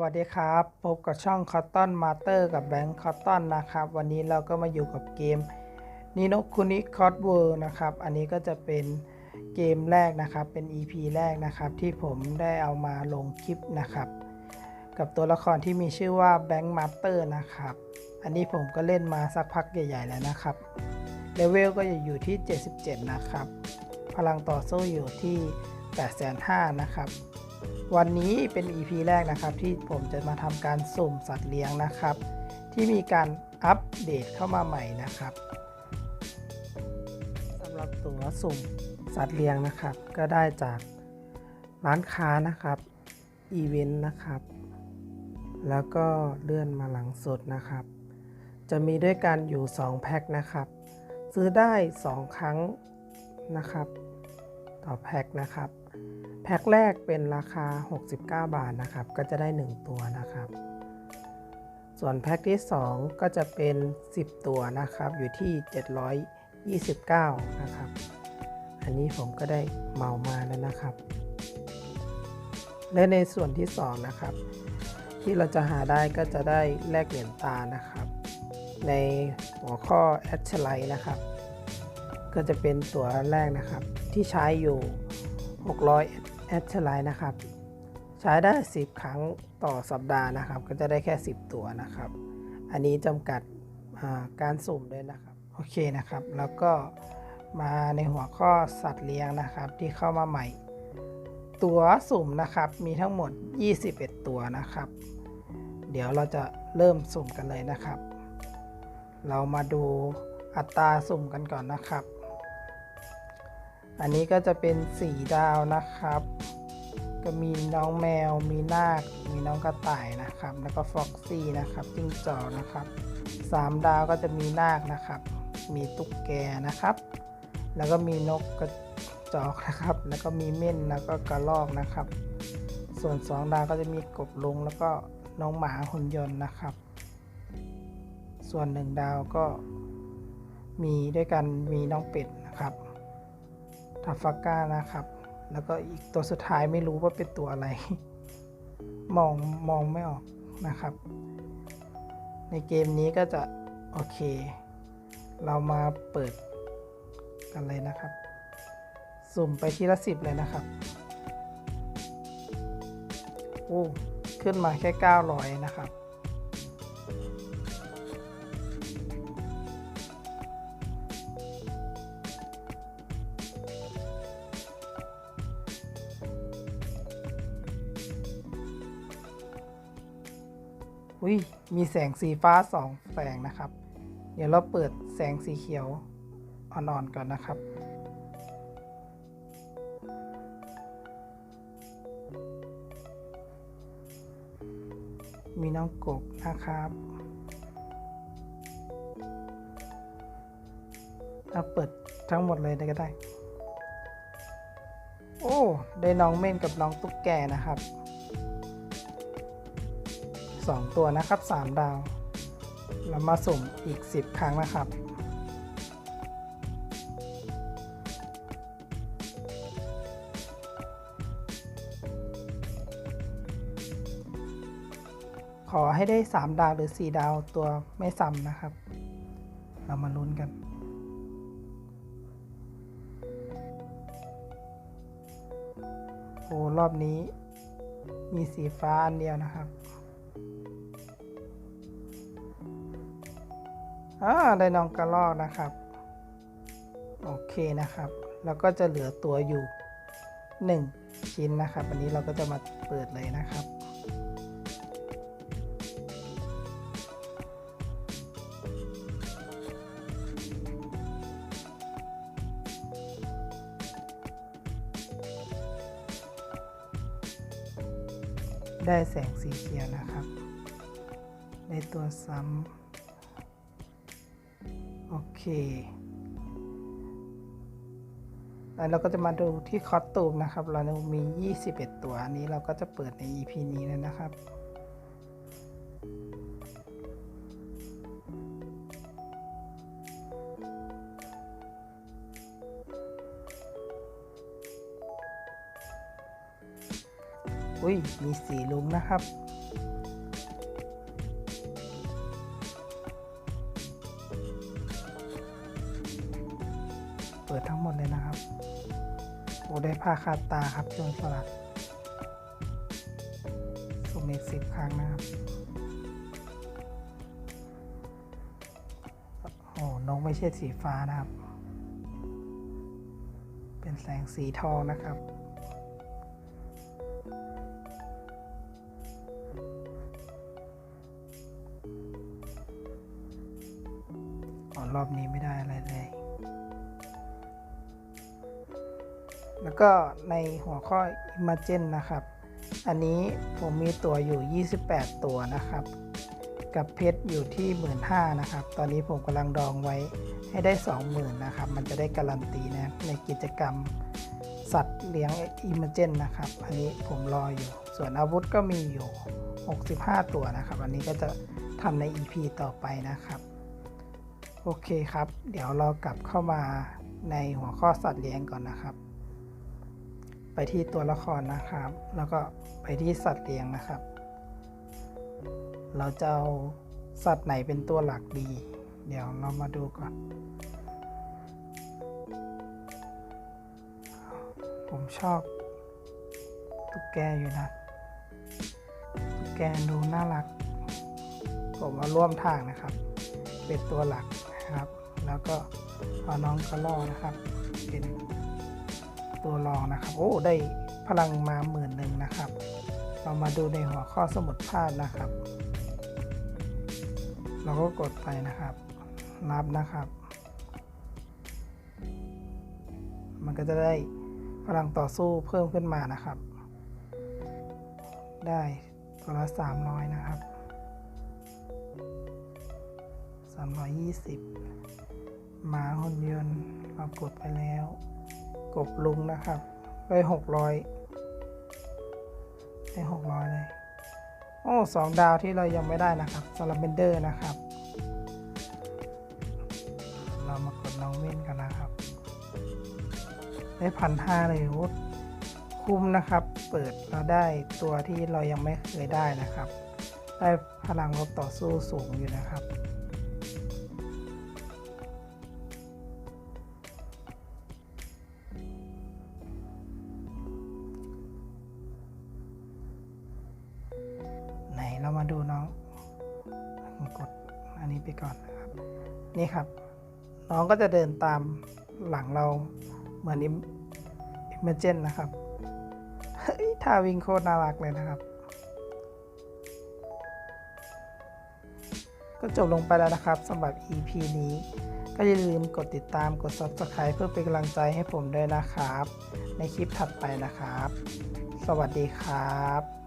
สวัสดีครับ พบกับช่อง Cotton Master กับแบงค์ Cotton นะครับ วันนี้เราก็มาอยู่กับเกม n i n o k u n i c o d World นะครับ อันนี้ก็จะเป็นเกมแรกนะครับ เป็น EP แรกนะครับ ที่ผมได้เอามาลงคลิปนะครับ กับตัวละครที่มีชื่อว่า Bank Master นะครับ อันนี้ผมก็เล่นมาสักพักใหญ่ๆแล้วนะครับเลเวลก็จะอยู่ที่ 77 นะครับ พลังต่อสู้อยู่ที่ 8,500นะครับ วันนี้เป็น EP แรกนะครับ ที่ผมจะมาทำการสุ่มสัตว์เลี้ยงนะครับ ที่มีการอัปเดตเข้ามาใหม่นะครับสำหรับตัวสุ่มสัตว์เลี้ยงนะครับ ก็ได้จากร้านค้านะครับอีเวนต์นะครับ แล้วก็เลื่อนมาหลังสุดนะครับ จะมีด้วยกันอยู่ 2 แพ็คนะครับ ซื้อได้ 2 ครั้งนะครับ ต่อแพ็คนะครับ แพ็คแรกเป็นราคา 69 บาทนะครับ ก็จะได้ 1 ตัวนะครับ ส่วนแพ็คที่ 2 ก็จะเป็น 10 ตัวนะครับ อยู่ที่ 729 นะครับ อันนี้ผมก็ได้เมามาแล้วนะครับ และในส่วนที่ 2 นะครับ ที่เราจะหาได้ก็จะได้แลกเหรียญตานะครับ ในหัวข้อแอดชไลนะครับ ก็จะเป็นตัวแรกนะครับที่ใช้อยู่600 แอดชไลนะครับ ใช้ได้ 10 ครั้งต่อสัปดาห์นะครับ ก็จะได้แค่ 10 ตัวนะครับ อันนี้จำกัดการสุ่มด้วยนะครับ โอเคนะครับ แล้วก็มาในหัวข้อสัตว์เลี้ยงนะครับ ที่เข้ามาใหม่ ตัวสุ่มนะครับมีทั้งหมด 21 ตัวนะครับ เดี๋ยวเราจะเริ่มสุ่มกันเลยนะครับ เรามาดูอัตราสุ่มกันก่อนนะครับ อันนี้ก็จะเป็น4ดาวนะครับ ก็มีน้องแมว มีนาค มีน้องกระต่ายนะครับ แล้วก็ฟ็อกซี่นะครับจิ้งจอกนะครับ3ดาวก็จะมีนาคนะครับ มีตุ๊กแกนะครับ แล้วก็มีนกกระจอกนะครับ แล้วก็มีเม่นแล้วก็กระรอกนะครับ ส่วน2ดาวก็จะมีกบลุงแล้วก็น้องหมาหุ่นยนต์นะครับ ส่วน1ดาวก็มีด้วยกันมีน้องเป็ดนะครับ ทัฟฟาก้านะครับ แล้วก็อีกตัวสุดท้ายไม่รู้ว่าเป็นตัวอะไร มองมองไม่ออกนะครับ ในเกมนี้ก็จะ โอเค เรามาเปิดกันเลยนะครับ สุ่มไปทีละสิบเลยนะครับโอ้ขึ้นมาแค่ 900 นะครับ อุ้ยมีแสงสีฟ้าสองแสงนะครับ เดี๋ยวเราเปิดแสงสีเขียวอ่อนๆก่อนนะครับ มีน้องกบนะครับเราเปิดทั้งหมดเลยได้ก็ได้ โอ้ ได้น้องเม่นกับน้องตุ๊กแกนะครับ 2 ตัวนะครับ 3 ดาว เรามาสุ่มอีก 10 ครั้งนะครับ ขอให้ได้ 3 ดาวหรือ 4 ดาวตัวไม่ซ้ำนะครับ เรามาลุ้นกันโอ้รอบนี้มีสีฟ้าอันเดียวนะครับ อ่าได้นองกระรอกนะครับ โอเคนะครับ แล้วก็จะเหลือตัวอยู่ 1 ชิ้นนะครับ อันนี้เราก็จะมาเปิดเลยนะครับได้แสงสีเขียวนะครับได้ตัวซ้ำ เคแล้วเราก็จะมาดูที่คอสตูมนะครับ เรามี 21 ตัวอันนี้เราก็จะเปิดใน EP นี้เลยนะครับ อุ้ย มีสีลุงนะครับ เปิดทั้งหมดเลยนะครับโอ้ได้ผ้าคาดตาครับจนสลัดสุ่มอีกสิบครั้งนะครับโอ้นกไม่ใช่สีฟ้านะครับ เป็นแสงสีทองนะครับ ก็ในหัวข้อ Imagen นะครับ อันนี้ผมมีตัวอยู่ 28 ตัวนะครับ กับเพชรอยู่ที่15,000นะครับ ตอนนี้ผมกำลังดองไว้ให้ได้ 20,000นะครับ มันจะได้การันตีนะในกิจกรรมสัตว์เลี้ยง Imagen นะครับ อันนี้ผมรออยู่ ส่วนอาวุธก็มีอยู่ 65 ตัวนะครับ อันนี้ก็จะทำใน EP ต่อไปนะครับ โอเคครับ เดี๋ยวเรากลับเข้ามาในหัวข้อสัตว์เลี้ยงก่อนนะครับ ไปที่ตัวละครนะครับ แล้วก็ไปที่สัตว์เลี้ยงนะครับ เราจะเอาสัตว์ไหนเป็นตัวหลักดี เดี๋ยวเรามาดูก่อน ผมชอบตุ๊กแกอยู่นะ ตุ๊กแกดูน่ารัก ผมมาร่วมทางนะครับ เป็นตัวหลักนะครับ แล้วก็เอาน้องกระลอกนะครับ เป็น ตัวรองนะครับ โอ้ ได้พลังมาหมื่นหนึ่งนะครับ เรามาดูในหัวข้อสมุดภาพนะครับ เราก็กดไปนะครับนับนะครับ มันก็จะได้พลังต่อสู้เพิ่มขึ้นมานะครับ ได้ตัวละสามร้อยนะครับ 320 หมาหุ่นยนต์เรากดไปแล้ว บลุงนะครับได้600ได้600เลย โอ้สองดาวที่เรายังไม่ได้นะครับสลับเบนเดอร์นะครับ เรามากดน้องเม่นกันนะครับ ได้พันห้าเลยโอ้คุ้มนะครับ เปิดเราได้ตัวที่เรายังไม่เคยได้นะครับ ได้พลังลบต่อสู้สูงอยู่นะครับ มาดูน้องกดอันนี้ไปก่อนนะครับนี่ครับ น้องก็จะเดินตามหลังเราเหมือนอิมเมเจนนะครับเฮ้ยท่าวิ่งโคตรน่ารักเลยนะครับ ก็จบลงไปแล้วนะครับสำหรับ EP นี้ก็อย่าลืมกดติดตามกด Subscribe เพื่อเป็นกำลังใจให้ผมด้วยนะครับ ในคลิปถัดไปนะครับ สวัสดีครับ